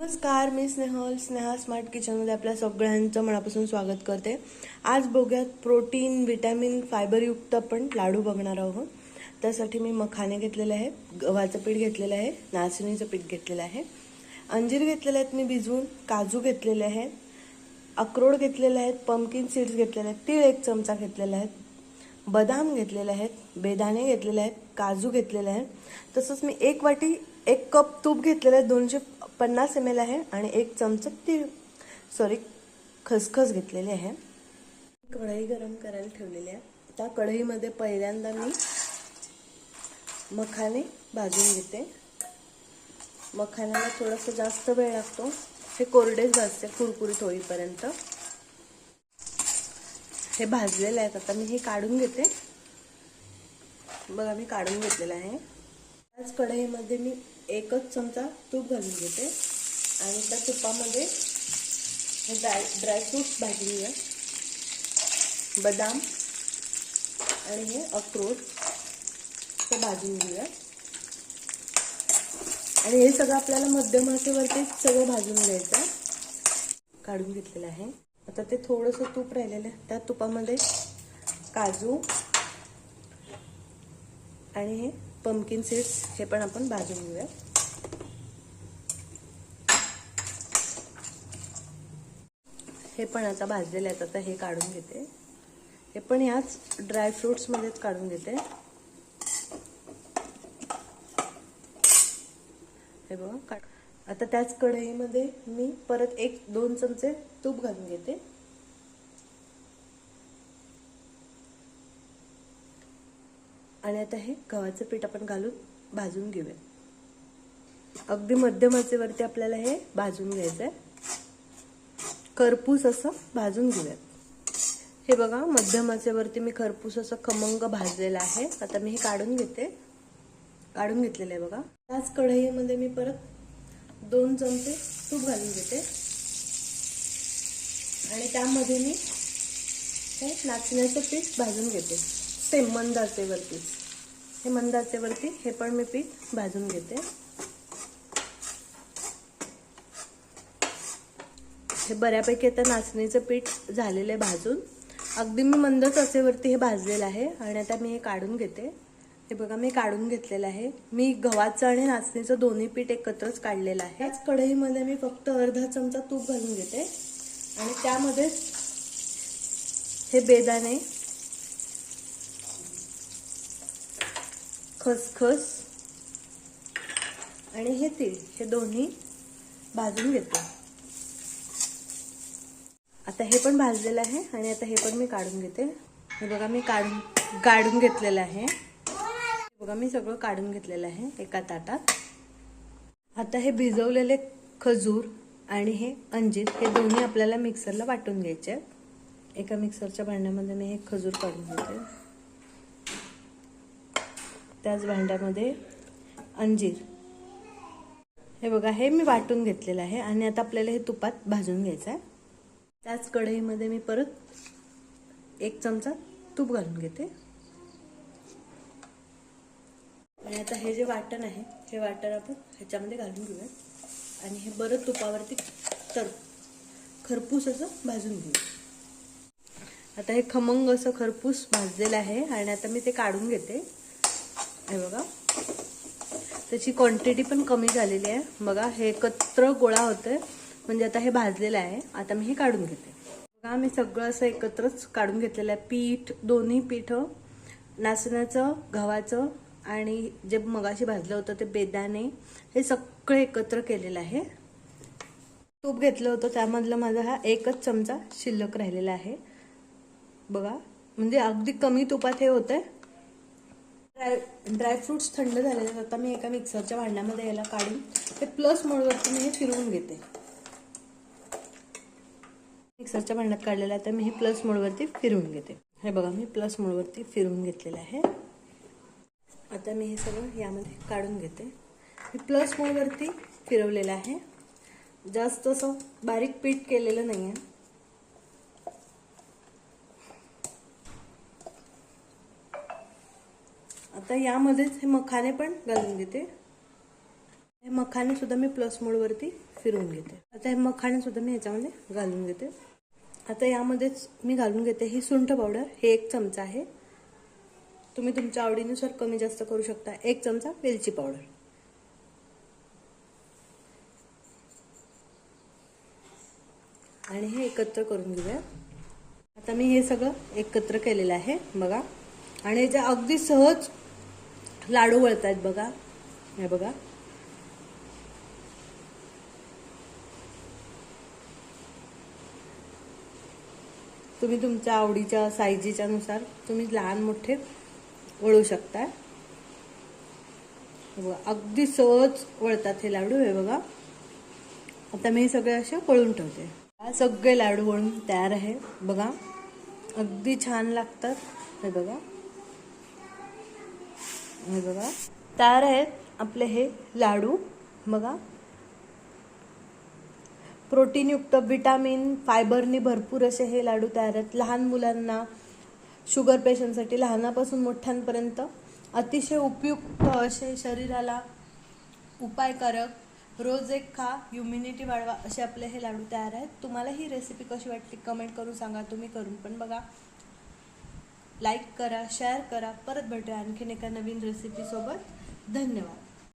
नमस्कार मी स्नेहल स्नेहा स्मार्ट किचनमध्ये आपल्या सगळ्यांचं मनापासून स्वागत करते. आज बघूयात प्रोटीन विटॅमिन फायबरयुक्त आपण लाडू बघणार आहोत. त्यासाठी मी मखाने घेतलेले आहे गव्हाचं पीठ घेतलेलं आहे नाचणीचं पीठ घेतलेलं आहे. अंजीर घेतलेले आहेत मी भिजवून काजू घेतलेले आहेत अक्रोड घेतलेले आहेत पंपकिन सीड्स घेतलेले आहेत तीळ एक चमचा घेतलेला आहे. बदाम घेतलेले आहेत बेदाणे घेतलेले आहेत काजू घेतलेले आहेत. तसंच मी एक वाटी एक कप तूप घेतलेलं आहे दोनशे पन्नास एम एल आहे आणि एक चमचा तीळ सॉरी खसखस घेतलेली आहे. कढई गरम करायला ठेवलेली आहे. त्या कढईमध्ये पहिल्यांदा मी मखाने भाजून घेते. मखाण्याला थोडासा जास्त वेळ लागतो. हे कोरडेच भाजते कुरकुरीत होईपर्यंत. हे भाजलेले आहेत आता मी हे काढून घेते. बघा मी काढून घेतलेलं आहे. त्याच कढईमध्ये मी एकच चमचा तूप घालून घेते. आणि त्या तुपामध्ये हे ड्राय ड्रायफ्रूट्स भाजून घ्या बदाम आणि हे अक्रोड ते भाजून घेऊया. आणि हे सगळं आपल्याला मध्यम असेवरती सगळं भाजून घ्यायचं. काढून घेतलेलं आहे. आता ते थोडंसं तूप राहिलेलं आहे. त्या तुपामध्ये काजू आणि हे पम्पकिन सीड्स हे पण आपण भाजून घेऊया. हे पण आता भाजलेले आहेत. आता हे काढून घेते. हे पण याच ड्रायफ्रुट्समध्येच काढून घेते. हे बघा काढ आता त्याच कढईमध्ये मी परत एक दोन चमचे तूप घालून घेते. आणि आता हे गव्हाचं पीठ आपण घालून भाजून घेऊया. अगदी मध्यम आचेवरती आपल्याला हे भाजून घ्यायचं आहे खरपूस असं भाजून घेऊयात हे बघा मध्यम आचेवरती मी खरपूस असं खमंग भाजलेला आहे. आता मी हे काढून घेते. काढून घेतलेलं आहे बघा. त्याच कढईमध्ये मी परत दोन चमचे तूप घालून घेते. आणि त्यामध्ये मी हे नाचण्याचं पीठ भाजून घेते. सेम मंद हे मंद आचेवरती हे पण मी पीठ भाजून घेते. हे बऱ्यापैकी आता नाचणीचं पीठ झालेलं आहे भाजून. अगदी मी मंदच आचेवरती हे भाजलेलं आहे आणि आता मी हे काढून घेते. हे बघा मी काढून घेतलेलं आहे. मी गव्हाचं आणि नाचणीचं दोन्ही पीठ एकत्रच काढलेलं आहे. त्याच कढईमध्ये मी फक्त अर्धा चमचा तूप घालून घेते. आणि त्यामध्येच हे बेदाणे खसखस आणि हे तीळ हे दोन्ही भाजून घेते. आता हे पण भाजलेलं आहे आणि आता हे पण मी काढून घेते. हे बघा मी काढून काढून घेतलेलं आहे. बघा मी सगळं काढून घेतलेलं आहे एका ताटात. आता हे भिजवलेले खजूर आणि हे अंजीर हे दोन्ही आपल्याला मिक्सरला वाटून घ्यायचे आहेत. एका मिक्सरच्या भांड्यामध्ये मी हे खजूर काढून घेते. त्याच भांड्यामध्ये अंजीर. हे बघा हे मी वाटून घेतलेलं आहे आणि आता आपल्याला हे तुपात भाजून घ्यायचं आहे. त्याच कढईमध्ये मी परत एक चमचा तूप घालून घेते. आणि आता हे जे वाटण आहे हे वाटण आपण ह्याच्यामध्ये घालून घेऊया आणि हे बरं तुपावरती तर खरपूस असं भाजून घेऊ आता हे खमंग असं खरपूस भाजलेलं आहे आणि आता मी ते काढून घेते. हे बघा. त्याची क्वांटिटी पण कमी झालेली आहे. बघा हे एकत्र गोळा होतोय. म्हणजे आता हे भाजलेलं आहे. आता मी हे काढून घेते. बघा मी सगळं असं एकत्रच काढून घेतलेलं आहे. पीठ दोन्ही पीठ नाचण्याचं गव्हाचं आणि जे मगाशी भाजलं होतं ते बेदाणे हे सगळं एकत्र केलेलं आहे. तूप घेतलं होतं त्यामधलं माझा हा एकच चमचा शिल्लक राहिलेला आहे. बघा म्हणजे अगदी कमी तुपात हे होतंय. ड्राय ड्रायफ्रुट्स थंड झालेले आहेत. आता मी एका मिक्सरच्या भांड्यामध्ये याला काढून ते प्लस मोडवरती मी हे फिरवून घेते. मिक्सरच्या भांड्यात काढलेलं आहे तर मी हे प्लस मोडवरती फिरवून घेते. हे बघा मी प्लस मोडवरती फिरवून घेतलेलं आहे. आता मी हे सगळं यामध्ये काढून घेते. मी प्लस मोडवरती फिरवलेलं आहे. जास्त असं बारीक पीठ केलेलं नाही आहे आता यामध्येच हे मखाने पण घालून घेते. हे मखाने सुद्धा मी प्लस मोडवरती फिरवून घेते. आता हे मखाने सुद्धा मी याच्यामध्ये घालून घेते. आता यामध्येच मी घालून घेते ही सुंठ पावडर हे एक चमचा आहे. तुम्ही तुमच्या आवडीनुसार कमी जास्त करू शकता. एक चमचा वेलची पावडर. आणि हे एकत्र करून घेऊया. आता मी हे सगळं एकत्र केलेलं आहे बघा. आणि याच्या अगदी सहज लाडू वळत आहेत बघा. हे बघा. तुम्ही तुमच्या आवडीच्या साईजीच्या नुसार तुम्ही लहान मोठे वळू शकता. हे बघा अगदी सहज वळतात हे लाडू हे बघा. आता मी हे सगळे असे वळून ठेवते. सगळे लाडू वळून तयार आहे. बघा अगदी छान लागतात. हे बघा. हे बघा. तयार आहेत आपले हे लाडू. बघा. प्रोटीनयुक्त विटामिन फायबरनी भरपूर असे हे लाडू तयार आहेत. लहान मुलांना शुगर पेशंटसाठी लहानापासून मोठ्यांपर्यंत अतिशय उपयुक्त असे शरीराला उपायकारक रोज एक खा ह्युमिनिटी वाढवा असे आपले हे लाडू तयार आहेत. तुम्हाला ही रेसिपी कशी वाटली कमेंट करून सांगा तुम्ही करून पण बघा. लाईक करा शेअर करा परत भेटूया आणखीन एका नवीन रेसिपीसोबत धन्यवाद.